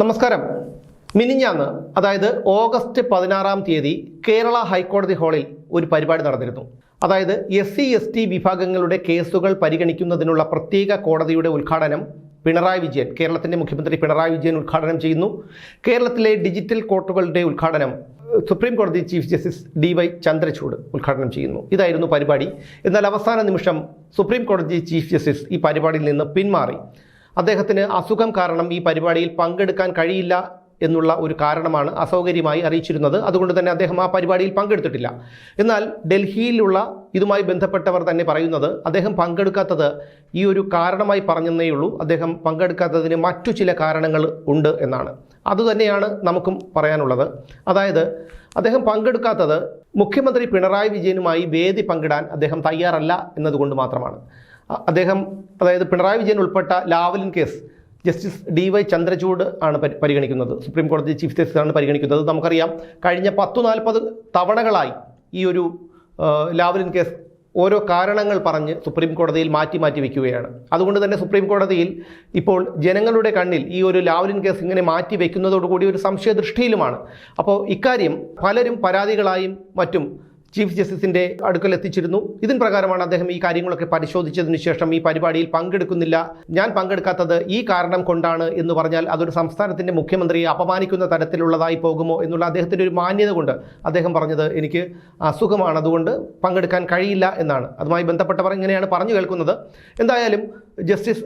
നമസ്കാരം. മിനിഞ്ഞാന്ന് അതായത് ഓഗസ്റ്റ് പതിനാറാം തീയതി കേരള ഹൈക്കോടതി ഹാളിൽ ഒരു പരിപാടി നടന്നിരുന്നു. അതായത് എസ് സി എസ് ടി വിഭാഗങ്ങളുടെ കേസുകൾ പരിഗണിക്കുന്നതിനുള്ള പ്രത്യേക കോടതിയുടെ ഉദ്ഘാടനം പിണറായി വിജയൻ കേരളത്തിന്റെ മുഖ്യമന്ത്രി പിണറായി വിജയൻ ഉദ്ഘാടനം ചെയ്യുന്നു. കേരളത്തിലെ ഡിജിറ്റൽ കോർട്ടുകളുടെ ഉദ്ഘാടനം സുപ്രീം കോടതി chief justice D Y Chandrachud ഉദ്ഘാടനം ചെയ്യുന്നു. ഇതായിരുന്നു പരിപാടി. എന്നാൽ അവസാന നിമിഷം സുപ്രീം കോടതി ചീഫ് ജസ്റ്റിസ് ഈ പരിപാടിയിൽ നിന്ന് പിന്മാറി. അദ്ദേഹത്തിന് അസുഖം കാരണം ഈ പരിപാടിയിൽ പങ്കെടുക്കാൻ കഴിയില്ല എന്നുള്ള ഒരു കാരണമാണ് അസൗകര്യമായി അറിയിച്ചിരുന്നത്. അതുകൊണ്ട് തന്നെ അദ്ദേഹം ആ പരിപാടിയിൽ പങ്കെടുത്തിട്ടില്ല. എന്നാൽ ഡൽഹിയിലുള്ള ഇതുമായി ബന്ധപ്പെട്ടവർ തന്നെ പറയുന്നത് അദ്ദേഹം പങ്കെടുക്കാത്തത് ഈ ഒരു കാരണമായി പറഞ്ഞെന്നേ ഉള്ളൂ. അദ്ദേഹം പങ്കെടുക്കാത്തതിന് മറ്റു ചില കാരണങ്ങൾ ഉണ്ട് എന്നാണ്. അതുതന്നെയാണ് നമുക്കും പറയാനുള്ളത്. അതായത് അദ്ദേഹം പങ്കെടുക്കാത്തത് മുഖ്യമന്ത്രി പിണറായി വിജയനുമായി വേദി പങ്കിടാൻ അദ്ദേഹം തയ്യാറല്ല എന്നതുകൊണ്ട് മാത്രമാണ്. അദ്ദേഹം അതായത് പിണറായി വിജയൻ ഉൾപ്പെട്ട Lavalin case justice D Y Chandrachud ആണ് പരി- പരിഗണിക്കുന്നത്. സുപ്രീം കോടതി ചീഫ് ജസ്റ്റിസ് ആണ് പരിഗണിക്കുന്നത് നമുക്കറിയാം. കഴിഞ്ഞ പത്തു നാൽപ്പത് തവണകളായി ഈ ഒരു ലാവലിൻ കേസ് ഓരോ കാരണങ്ങൾ പറഞ്ഞ് സുപ്രീം കോടതിയിൽ മാറ്റി മാറ്റി വയ്ക്കുകയാണ് അതുകൊണ്ട് തന്നെ സുപ്രീം കോടതിയിൽ ഇപ്പോൾ ജനങ്ങളുടെ കണ്ണിൽ ഈ ഒരു ലാവലിൻ കേസ് ഇങ്ങനെ മാറ്റി വയ്ക്കുന്നതോടുകൂടി ഒരു സംശയദൃഷ്ടിയിലുമാണ്. അപ്പോൾ ഇക്കാര്യം പലരും പരാതികളായും മറ്റും ചീഫ് ജസ്റ്റിസിന്റെ അടുക്കൽ എത്തിച്ചിരുന്നു ഇതിൻ പ്രകാരമാണ് അദ്ദേഹം ഈ കാര്യങ്ങളൊക്കെ പരിശോധിച്ചതിന് ശേഷം ഈ പരിപാടിയിൽ പങ്കെടുക്കുന്നില്ല. ഞാൻ പങ്കെടുക്കാത്തത് ഈ കാരണം കൊണ്ടാണ് എന്ന് പറഞ്ഞാൽ അതൊരു സംസ്ഥാനത്തിന്റെ മുഖ്യമന്ത്രിയെ അപമാനിക്കുന്ന തരത്തിലുള്ളതായി പോകുമോ എന്നുള്ള അദ്ദേഹത്തിന്റെ ഒരു മാന്യത കൊണ്ട് അദ്ദേഹം പറഞ്ഞത് എനിക്ക് അസുഖമാണ്. അതുകൊണ്ട് പങ്കെടുക്കാൻ കഴിയില്ല എന്നാണ്. അതുമായി ബന്ധപ്പെട്ടവർ ഇങ്ങനെയാണ് പറഞ്ഞു കേൾക്കുന്നത്. എന്തായാലും ജസ്റ്റിസ്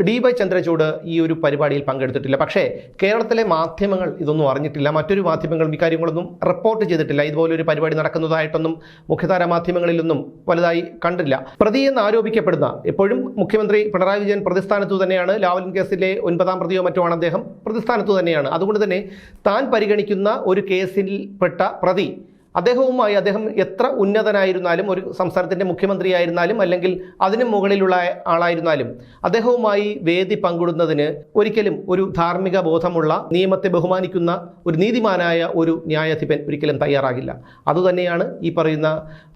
ഡി വൈ ചന്ദ്രചൂഡ് ഈ ഒരു പരിപാടിയിൽ പങ്കെടുത്തിട്ടില്ല. പക്ഷേ കേരളത്തിലെ മാധ്യമങ്ങൾ ഇതൊന്നും അറിഞ്ഞിട്ടില്ല. മറ്റൊരു മാധ്യമങ്ങളും ഇക്കാര്യങ്ങളൊന്നും റിപ്പോർട്ട് ചെയ്തിട്ടില്ല. ഇതുപോലൊരു പരിപാടി നടക്കുന്നതായിട്ടൊന്നും മുഖ്യധാര മാധ്യമങ്ങളിലൊന്നും വലുതായി കണ്ടില്ല. പ്രതിയെന്ന് ആരോപിക്കപ്പെടുന്ന എപ്പോഴും മുഖ്യമന്ത്രി പിണറായി വിജയൻ പ്രതിസ്ഥാനത്തു തന്നെയാണ്. ലാവലിൻ കേസിലെ ഒൻപതാം പ്രതിയോ മറ്റോ ആണ് അദ്ദേഹം പ്രതിസ്ഥാനത്തു തന്നെയാണ്. അതുകൊണ്ട് തന്നെ താൻ പരിഗണിക്കുന്ന ഒരു കേസിൽപ്പെട്ട പ്രതി അദ്ദേഹവുമായി അദ്ദേഹം എത്ര ഉന്നതനായിരുന്നാലും ഒരു സംസ്ഥാനത്തിന്റെ മുഖ്യമന്ത്രിയായിരുന്നാലും അല്ലെങ്കിൽ അതിനു മുകളിലുള്ള ആളായിരുന്നാലും അദ്ദേഹവുമായി വേദി പങ്കിടുന്നതിന് ഒരിക്കലും ഒരു ധാർമ്മിക ബോധമുള്ള നിയമത്തെ ബഹുമാനിക്കുന്ന ഒരു നീതിമാനായ ഒരു ന്യായാധിപൻ ഒരിക്കലും തയ്യാറാകില്ല. അതുതന്നെയാണ് ഈ പറയുന്ന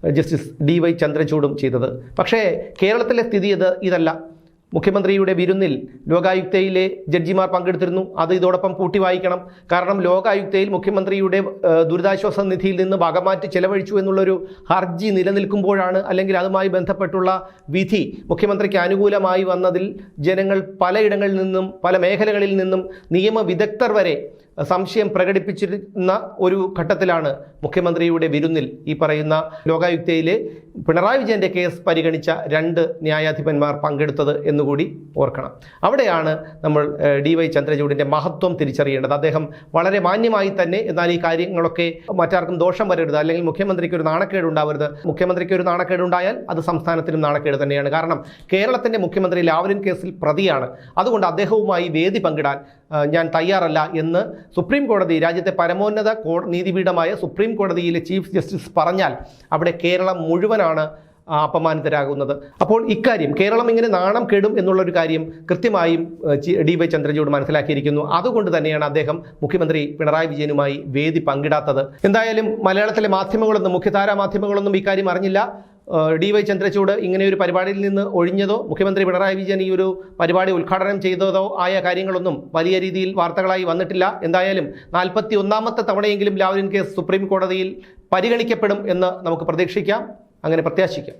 ജസ്റ്റിസ് ഡി വൈ ചന്ദ്രചൂഡും ചെയ്തത്. പക്ഷേ കേരളത്തിലെ സ്ഥിതി ഇത് ഇതല്ല. മുഖ്യമന്ത്രിയുടെ വിരുന്നിൽ ലോകായുക്തയിലെ ജഡ്ജിമാർ പങ്കെടുത്തിരുന്നു. അത് ഇതോടൊപ്പം കൂട്ടി വായിക്കണം കാരണം ലോകായുക്തയിൽ മുഖ്യമന്ത്രിയുടെ ദുരിതാശ്വാസ നിധിയിൽ നിന്ന് വകമാറ്റി ചെലവഴിച്ചു എന്നുള്ളൊരു ഹർജി നിലനിൽക്കുമ്പോഴാണ് അല്ലെങ്കിൽ അതുമായി ബന്ധപ്പെട്ടുള്ള വിധി മുഖ്യമന്ത്രിക്ക് അനുകൂലമായി വന്നതിൽ ജനങ്ങൾ പലയിടങ്ങളിൽ നിന്നും പല മേഖലകളിൽ നിന്നും നിയമവിദഗ്ധർ വരെ സംശയം പ്രകടിപ്പിച്ചിരുന്ന ഒരു ഘട്ടത്തിലാണ് മുഖ്യമന്ത്രിയുടെ വിരുന്നിൽ ഈ പറയുന്ന ലോകായുക്തയിലെ പിണറായി വിജയന്റെ കേസ് പരിഗണിച്ച രണ്ട് ന്യായാധിപന്മാർ പങ്കെടുത്തത് എന്നുകൂടി ഓർക്കണം. അവിടെയാണ് നമ്മൾ ഡി വൈ ചന്ദ്രചൂഡിന്റെ മഹത്വം തിരിച്ചറിയേണ്ടത്. അദ്ദേഹം വളരെ മാന്യമായി തന്നെ എന്നാൽ ഈ കാര്യങ്ങളൊക്കെ മറ്റാർക്കും ദോഷം വരരുത്. അല്ലെങ്കിൽ മുഖ്യമന്ത്രിക്ക് ഒരു നാണക്കേട് ഉണ്ടാവരുത്. മുഖ്യമന്ത്രിക്ക് ഒരു നാണക്കേട് ഉണ്ടായാൽ അത് സംസ്ഥാനത്തിനും നാണക്കേട് തന്നെയാണ്. കാരണം കേരളത്തിന്റെ മുഖ്യമന്ത്രി ലാവലിൻ കേസിൽ പ്രതിയാണ്. അതുകൊണ്ട് അദ്ദേഹവുമായി വേദി പങ്കിടാൻ ഞാൻ തയ്യാറല്ല എന്ന് സുപ്രീം കോടതി രാജ്യത്തെ പരമോന്നത നീതിപീഠമായ സുപ്രീം കോടതിയിലെ ചീഫ് ജസ്റ്റിസ് പറഞ്ഞാൽ അവിടെ കേരളം മുഴുവനാണ് അപമാനിതരാകുന്നത്. അപ്പോൾ ഇക്കാര്യം കേരളം ഇങ്ങനെ നാണം കെടും എന്നുള്ളൊരു കാര്യം കൃത്യമായും ഡി വൈ ചന്ദ്രചൂഡ് മനസ്സിലാക്കിയിരിക്കുന്നു. അതുകൊണ്ട് തന്നെയാണ് അദ്ദേഹം മുഖ്യമന്ത്രി പിണറായി വിജയനുമായി വേദി പങ്കിടാത്തത്. എന്തായാലും മലയാളത്തിലെ മാധ്യമങ്ങളൊന്നും മുഖ്യധാരാ മാധ്യമങ്ങളൊന്നും ഇക്കാര്യം അറിഞ്ഞില്ല. ഡി വൈ ചന്ദ്രചൂഡ് ഇങ്ങനെ ഒരു പരിപാടിയിൽ നിന്ന് ഒഴിഞ്ഞതോ മുഖ്യമന്ത്രി പിണറായി വിജയൻ ഈ ഒരു പരിപാടി ഉദ്ഘാടനം ചെയ്തതോ ആയ കാര്യങ്ങളൊന്നും വലിയ രീതിയിൽ വാർത്തകളായി വന്നിട്ടില്ല. എന്തായാലും നാൽപ്പത്തി ഒന്നാമത്തെ തവണയെങ്കിലും ലാവ്ലിൻ കേസ് സുപ്രീം കോടതിയിൽ പരിഗണിക്കപ്പെടും എന്ന് നമുക്ക് പ്രതീക്ഷിക്കാം. അങ്ങനെ പ്രത്യാശിക്കാം.